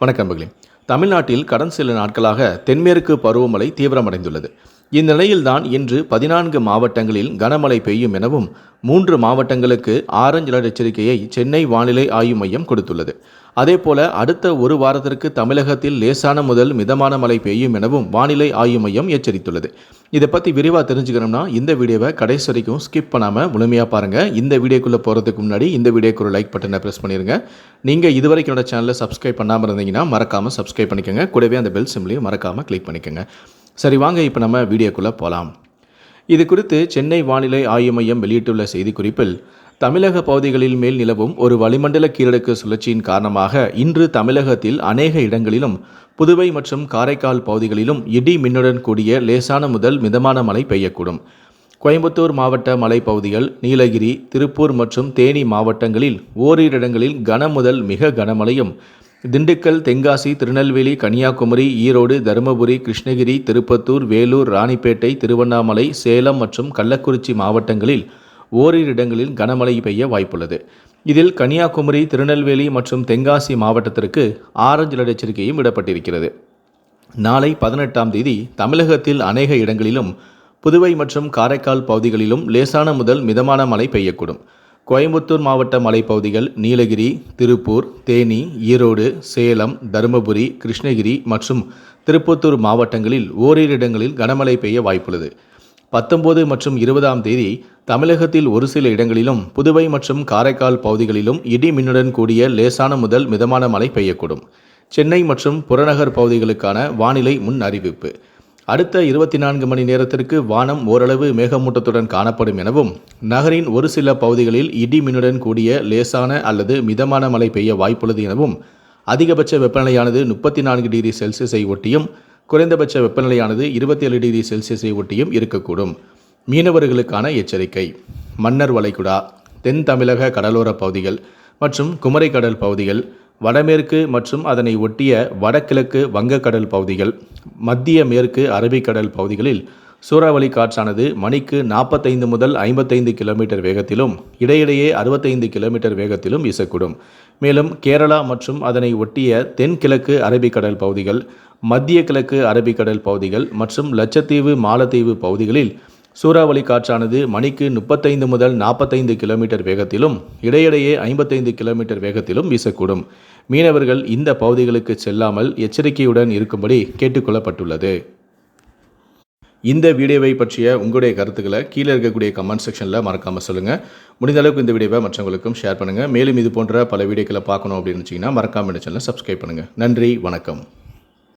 வணக்கம் மகளே தமிழ்நாட்டில் கடந்த சில நாட்களாக தென்மேற்கு பருவமழை தீவிரமடைந்துள்ளது. இந்நிலையில்தான் இன்று பதினான்கு மாவட்டங்களில் கனமழை பெய்யும் எனவும் மூன்று மாவட்டங்களுக்கு ஆரஞ்சு அலர்ட் எச்சரிக்கையை சென்னை வானிலை ஆய்வு மையம் கொடுத்துள்ளது. அதேபோல அடுத்த ஒரு வாரத்திற்கு தமிழகத்தில் லேசான முதல் மிதமான மழை பெய்யும் எனவும் வானிலை ஆய்வு மையம் எச்சரித்துள்ளது. இதை பற்றி விரிவாக தெரிஞ்சுக்கணும்னா இந்த வீடியோவை கடைசி வரைக்கும் ஸ்கிப் பண்ணாமல் முழுமையாக பாருங்கள் இந்த வீடியோக்குள்ளே போகிறதுக்கு முன்னாடி இந்த வீடியோக்கு ஒரு லைக் பட்டனை ப்ரெஸ் பண்ணிடுங்க நீங்கள் இதுவரைக்கும் என்னோட சேனலை சப்ஸ்கிரைப் பண்ணாமல் இருந்தீங்கன்னா மறக்காமல் சப்ஸ்கிரைப் பண்ணிக்கோங்க. கூடவே அந்த பெல் சிம்லையும் மறக்காமல் கிளிக் பண்ணிக்கோங்க. சரி வாங்க இப்போ நம்ம வீடியோக்குள்ளே போகலாம் இது குறித்து சென்னை வானிலை ஆய்வு மையம் வெளியிட்டுள்ள செய்திக்குறிப்பில் தமிழக பகுதிகளில் மேல் நிலவும் ஒரு வளிமண்டல கீழடுக்கு சுழற்சியின் காரணமாக இன்று தமிழகத்தில் அநேக இடங்களிலும் புதுவை மற்றும் காரைக்கால் பகுதிகளிலும் இடி மின்னுடன் கூடிய லேசான முதல் மிதமான மழை பெய்யக்கூடும். கோயம்புத்தூர் மாவட்ட மலைப்பகுதிகள் நீலகிரி திருப்பூர் மற்றும் தேனி மாவட்டங்களில் ஓரிரு இடங்களில் கன முதல் மிக கனமழையும் திண்டுக்கல் தென்காசி திருநெல்வேலி கன்னியாகுமரி ஈரோடு தருமபுரி கிருஷ்ணகிரி திருப்பத்தூர் வேலூர் ராணிப்பேட்டை திருவண்ணாமலை சேலம் மற்றும் கள்ளக்குறிச்சி மாவட்டங்களில் ஓரிரு இடங்களில் கனமழை பெய்ய வாய்ப்புள்ளது. இதில் கன்னியாகுமரி திருநெல்வேலி மற்றும் தென்காசி மாவட்டத்திற்கு ஆரஞ்சு அலர்ட் எச்சரிக்கையும் விடப்பட்டிருக்கிறது. நாளை பதினெட்டாம் தேதி தமிழகத்தில் அநேக இடங்களிலும் புதுவை மற்றும் காரைக்கால் பகுதிகளிலும் லேசான முதல் மிதமான மழை பெய்யக்கூடும். கோயம்புத்தூர் மாவட்ட மலைப்பகுதிகள் நீலகிரி திருப்பூர் தேனி ஈரோடு சேலம் தருமபுரி கிருஷ்ணகிரி மற்றும் திருப்பத்தூர் மாவட்டங்களில் ஓரிரு இடங்களில் கனமழை பெய்ய வாய்ப்புள்ளது. பத்தொன்பது மற்றும் இருபதாம் தேதி தமிழகத்தில் ஒரு சில இடங்களிலும் புதுவை மற்றும் காரைக்கால் பகுதிகளிலும் இடி மின்னுடன் கூடிய லேசான முதல் மிதமான மழை பெய்யக்கூடும். சென்னை மற்றும் புறநகர் பகுதிகளுக்கான வானிலை முன் அறிவிப்பு. அடுத்த இருபத்தி நான்கு மணி நேரத்திற்கு வானம் ஓரளவு மேகமூட்டத்துடன் காணப்படும் எனவும் நகரின் ஒரு சில பகுதிகளில் இடி மின்னுடன் கூடிய லேசான அல்லது மிதமான மழை பெய்ய வாய்ப்புள்ளது எனவும் அதிகபட்ச வெப்பநிலையானது முப்பத்தி நான்கு டிகிரி செல்சியஸை ஒட்டியும் குறைந்தபட்ச வெப்பநிலையானது இருபத்தி ஏழு டிகிரி செல்சியஸை ஒட்டியும் இருக்கக்கூடும். மீனவர்களுக்கான எச்சரிக்கை. மன்னர் வளைகுடா தென் தமிழக கடலோரப் பகுதிகள் மற்றும் குமரி கடல் பகுதிகள் வடமேற்கு மற்றும் அதனை ஒட்டிய வடகிழக்கு வங்கக்கடல் பகுதிகள் மத்திய மேற்கு அரபிக்கடல் பகுதிகளில் சூறாவளி காற்றானது மணிக்கு நாற்பத்தைந்து முதல் ஐம்பத்தைந்து கிலோமீட்டர் வேகத்திலும் இடையிடையே அறுபத்தைந்து கிலோமீட்டர் வேகத்திலும் வீசக்கூடும். மேலும் கேரளா மற்றும் அதனை ஒட்டிய தென்கிழக்கு அரபிக்கடல் பகுதிகள் மத்திய கிழக்கு அரபிக்கடல் பகுதிகள் மற்றும் லட்சத்தீவு மாலத்தீவு பகுதிகளில் சூறாவளி காற்றானது மணிக்கு முப்பத்தைந்து முதல் நாற்பத்தைந்து கிலோமீட்டர் வேகத்திலும் இடையிடையே ஐம்பத்தைந்து கிலோமீட்டர் வேகத்திலும் வீசக்கூடும். மீனவர்கள் இந்த பகுதிகளுக்கு செல்லாமல் எச்சரிக்கையுடன் இருக்கும்படி கேட்டுக்கொள்ளப்பட்டுள்ளது. இந்த வீடியோவை பற்றிய உங்களுடைய கருத்துக்களை கீழே இருக்கக்கூடிய கமெண்ட் செக்ஷனில் மறக்காமல் சொல்லுங்கள் முடிந்த அளவுக்கு இந்த வீடியோவை மற்றவங்களுக்கும் ஷேர் பண்ணுங்கள் மேலும் இது போன்ற பல வீடியோக்களை பார்க்கணும் அப்படின்னு வச்சிங்கன்னா மறக்காமல் இந்த சேனலை சப்ஸ்கிரைப் பண்ணுங்கள் நன்றி வணக்கம்.